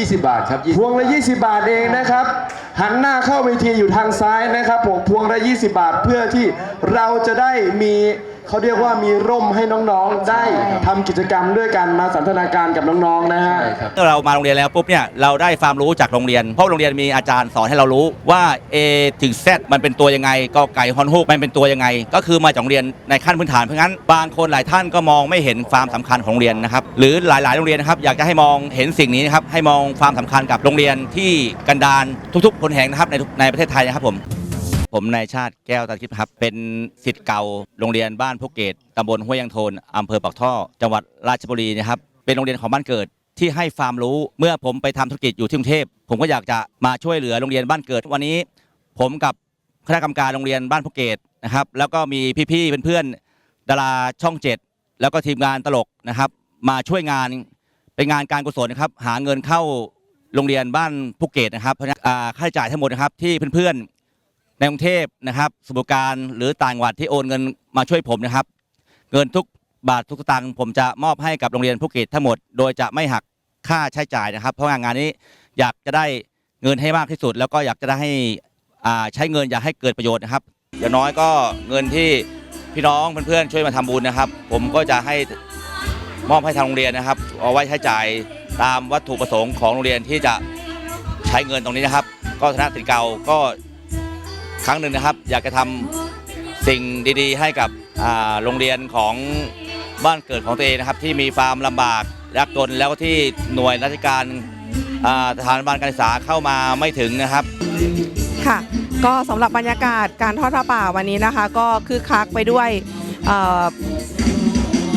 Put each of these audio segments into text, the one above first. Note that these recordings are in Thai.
20 บาทครับพวงละ 20 บาทเองนะครับ หันหน้าเข้าเวทีอยู่ทางซ้ายนะครับผมพวงละ 20 บาทเพื่อที่เราจะได้มี เขาเรียกว่ามีร่มให้น้องๆ ได้ทำกิจกรรมด้วยกันมาสันทนาการกับน้องๆนะฮะใช่ครับเมื่อเรามาโรงเรียนแล้วปุ๊บเนี่ยเราได้ความรู้จากโรงเรียน เพราะโรงเรียนมีอาจารย์สอนให้เรารู้ว่า A ถึง Z มันเป็นตัวยังไงกอไก่ฮอนฮูกมันเป็นตัวยังไง ก็คือมาจากโรงเรียนในขั้นพื้นฐานเพราะงั้นบางคนหลายท่านก็มองไม่เห็นความสำคัญของโรงเรียนนะครับหรือหลายๆ โรงเรียนนะครับอยากจะให้มองเห็นสิ่งนี้นะครับให้มองความสำคัญกับโรงเรียนที่กันดารทุก ๆ คนแห่งนะครับในทุกในประเทศไทยนะครับผม ผมนายชาติแก้วตาทิพย์ครับ เป็นสิทธิ์เก่าโรงเรียนบ้านพุเกตตำบลห้วยยังโทนอำเภอปากท่อ จังหวัดราชบุรีนะครับ เป็นโรงเรียนของบ้านเกิดที่ให้ความรู้เมื่อผมไปทำธุรกิจอยู่ที่กรุงเทพ ผมก็อยากจะมาช่วยเหลือโรงเรียนบ้านเกิด วันนี้ ผมกับคณะกรรมการโรงเรียนบ้านพุเกตนะครับ แล้วก็มีพี่ๆเพื่อนๆดาราช่องเจ็ดแล้วก็ทีมงานตลกนะครับ มาช่วยงานเป็นงานการกุศลนะครับ หาเงินเข้าโรงเรียนบ้านพุเก็ตนะครับเพราะฉะนั้นอ่าค่าใช้จ่ายทั้งหมดนะครับที่เพื่อน ในกรุงเทพนะครับสมุทรการหรือต่างจังหวัดที่โอนเงินมาช่วยผมนะครับ เงินทุกบาททุกสตางค์ผมจะมอบให้กับโรงเรียนภูเก็ตทั้งหมดโดยจะไม่หักค่าใช้จ่ายนะครับ เพราะว่างานนี้อยากจะได้เงินให้มากที่สุด แล้วก็อยากจะได้ให้ใช้เงินอยากให้เกิดประโยชน์นะครับอย่างน้อยก็เงินที่พี่น้องเพื่อนๆช่วยมาทำบุญนะครับ ผมก็จะให้มอบให้ทางโรงเรียนนะครับ เอาไว้ใช้จ่ายตามวัตถุประสงค์ของโรงเรียนที่จะใช้เงินตรงนี้นะครับ ก็ธนสิทธิ์เก่าก็ ครั้งหนึ่งนะครับ อยากจะทำสิ่งดีๆ ให้กับโรงเรียนของบ้านเกิดของตัวเองนะครับ ที่มีความลำบากยากจนแล้วก็ที่หน่วยราชการอ่าสถานบันการศึกษาเข้ามาไม่ถึงนะครับค่ะ ก็สำหรับบรรยากาศการทอดผ้าป่าวันนี้นะคะ ก็คือคักไปด้วย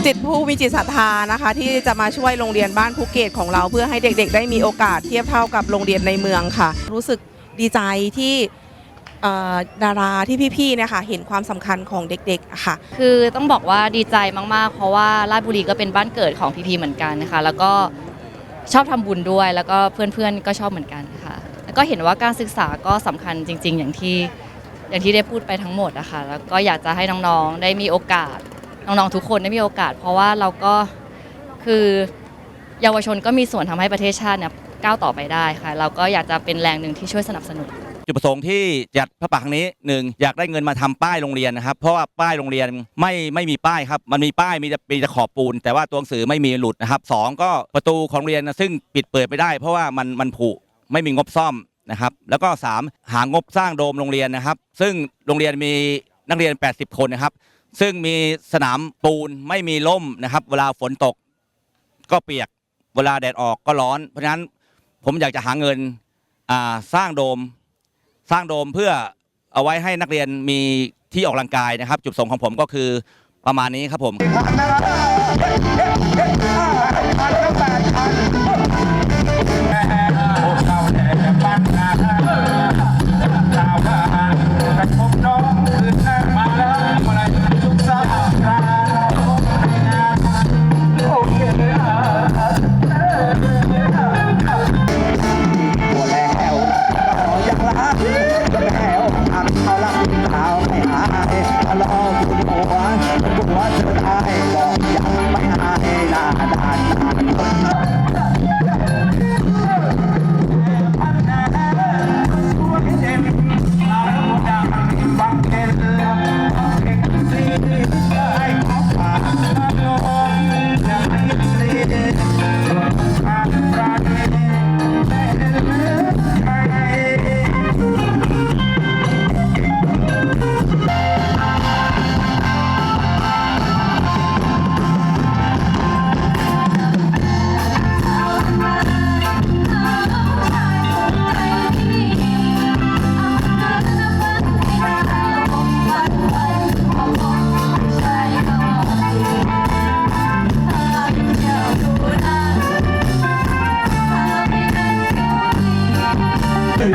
จิตผู้มีจิตศรัทธานะคะ ที่จะมาช่วยโรงเรียนบ้านภูเก็ตของเราเพื่อให้เด็กๆ ได้มีโอกาสเทียบเท่ากับโรงเรียนในเมืองค่ะ รู้สึกดีใจที่ เอ่อดาราที่พี่ๆเนี่ยค่ะเห็นความสำคัญของเด็กๆอะค่ะ คือต้องบอกว่าดีใจมากๆ เพราะว่าราชบุรีก็เป็นบ้านเกิดของพีพีเหมือนกันนะคะ แล้วก็ชอบทำบุญด้วย แล้วก็เพื่อนๆก็ชอบเหมือนกันค่ะแล้วก็เห็นว่าการศึกษาก็สำคัญจริง ๆ อย่างที่อย่างที่ได้พูดไปทั้งหมดนะคะแล้วก็อยากจะให้น้องๆได้มีโอกาส น้องๆทุกคนได้มีโอกาส เพราะว่าเราก็คือ เยาวชนก็มีส่วนทำให้ประเทศชาติเนี่ยก้าวต่อไปได้ค่ะ เราก็อยากจะเป็นแรงหนึ่งที่ช่วยสนับสนุน จุดประสงค์ที่จัดพระป่าครั้งนี้หนึ่งอยากได้เงินมาทำป้ายโรงเรียนนะครับเพราะว่าป้ายโรงเรียนไม่ไม่มีป้ายครับมันมีป้ายมีแต่มีแต่ขอบปูน แต่ว่าตัวหนังสือไม่มีหลุดนะครับสองก็ประตูของเรียนนะซึ่งปิดเปิดไม่ได้ เพราะว่ามันมันผุไม่มีงบซ่อมนะครับแล้วก็สามหางบสร้างโดมโรงเรียนนะครับ ซึ่งโรงเรียนมีนักเรียน 80 คนนะครับ ซึ่งมีสนามปูนไม่มีล่มนะครับ เวลาฝนตก ก็เปียกเวลาแดดออกก็ร้อน เพราะฉะนั้นผมอยากจะหาเงินสร้างโดม สร้างโดมเพื่อเอาไว้ให้นักเรียนมีที่ออกกำลังกายนะครับ จุดประสงค์ของผมก็คือประมาณนี้ครับผมยามรักเด่นพ่อเป็นน้องลูกคนวันพี่ถ้าไม่ดีพ่อ